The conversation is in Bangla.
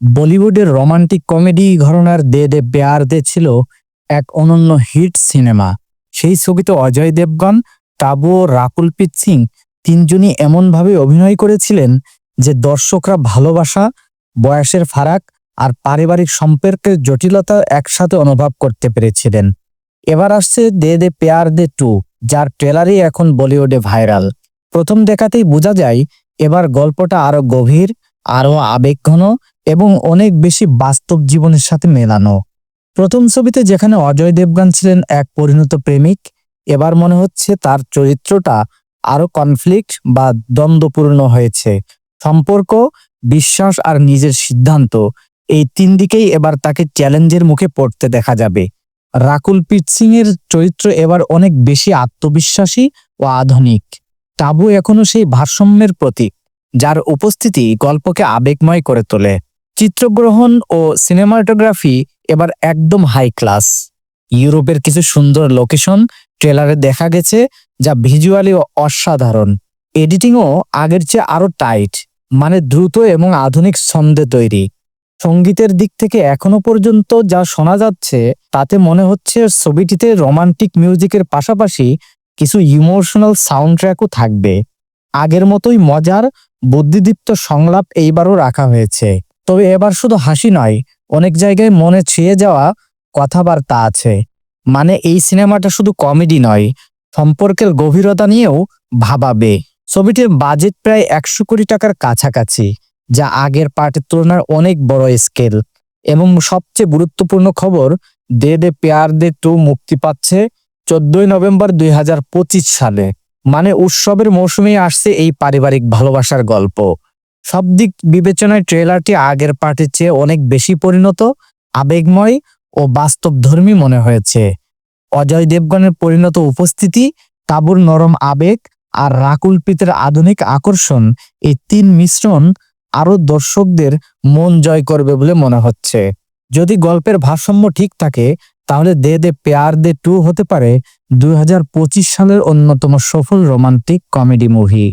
বলিউডের রোমান্টিক কমেডি ঘরানার দে দে প্যার দে ছিল এক অনন্য হিট সিনেমা। সেই ছবিতে অজয় দেবগন, তাবু রাকুলপ্রীত সিং তিনজনই এমনভাবে অভিনয় করেছিলেন যে দর্শকরা ভালোবাসা, বয়সের ফারাক আর পারিবারিক সম্পর্কের জটিলতা একসাথে অনুভব করতে পেরেছিলেন। এবার আসছে দে দে পেয়ার দে টু, যার ট্রেলারই এখন বলিউডে ভাইরাল। প্রথম দেখাতেই বোঝা যায়, এবার গল্পটা আরও গভীর আরও আবেগঘন এবং অনেক বেশি বাস্তব জীবনের সাথে মেলানো। প্রথম ছবিতে যেখানে অজয় দেবগান ছিলেন এক পরিণত প্রেমিক, এবার মনে হচ্ছে তার চরিত্রটা আরও কনফ্লিক্ট বা দ্বন্দ্বপূর্ণ হয়েছে। সম্পর্ক, বিশ্বাস আর নিজের সিদ্ধান্ত, এই তিন দিকেই এবার তাকে চ্যালেঞ্জের মুখে পড়তে দেখা যাবে। রাকুল প্রীত সিং এর চরিত্র এবার অনেক বেশি আত্মবিশ্বাসী ও আধুনিক। তাবু এখনও সেই ভারসাম্যের প্রতীক। যার উপস্থিতি গল্পকে আবেগময় করে তোলে। চিত্রগ্রহণ ও সিনেমাটোগ্রাফি এবার একদম হাই ক্লাস ইউরোপের কিছু সুন্দর লোকেশন ট্রেলারে দেখা গেছে যা ভিজুয়ালি অসাধারণ। এডিটিংও আগের চেয়ে আরও টাইট মানে দ্রুত এবং আধুনিক ছন্দে তৈরি। সঙ্গীতের দিক থেকে এখনও পর্যন্ত যা শোনা যাচ্ছে, তাতে মনে হচ্ছে ছবিটিতে রোমান্টিক মিউজিকের পাশাপাশি কিছু ইমোশনাল সাউন্ড ট্র্যাকও থাকবে। আগের মতোই মজার বুদ্ধিদীপ্ত সংলাপ এইবারও রাখা হয়েছে। তবে এবার শুধু হাসি নয়, অনেক জায়গায় মনে ছুঁয়ে যাওয়া কথাবার্তা আছে। মানে এই সিনেমাটা শুধু কমেডি নয়, সম্পর্কের গভীরতা নিয়েও ভাবাবে। ছবিটির বাজেট প্রায় একশো কোটি টাকার কাছাকাছি, যা আগের পার্টের তুলনায় অনেক বড় স্কেল। এবং সবচেয়ে গুরুত্বপূর্ণ খবর দে দে পেয়ার দে টু মুক্তি পাচ্ছে চোদ্দই নভেম্বর দুই হাজার পঁচিশ সালে। মানে উৎসবের মৌসুমেই আসছে এই পারিবারিক ভালোবাসার গল্প। সব দিক বিবেচনায় ট্রেলারটি আগের পার্টির চেয়ে অনেক বেশি পরিণত, আবেগময় ও বাস্তবধর্মী মনে হয়েছে। অজয় দেবগণের পরিণত উপস্থিতি তাবুর নরম আবেগ আর রাকুল পিতের আধুনিক আকর্ষণ, এই তিন মিশ্রণ আরও দর্শকদের মন জয় করবে বলে মনে হচ্ছে। যদি গল্পের ভারসাম্য ঠিক থাকে তাহলে দে দে পেয়ার দে টু হতে পারে দুই হাজার পঁচিশ সালের অন্যতম সফল রোমান্টিক কমেডি মুভি।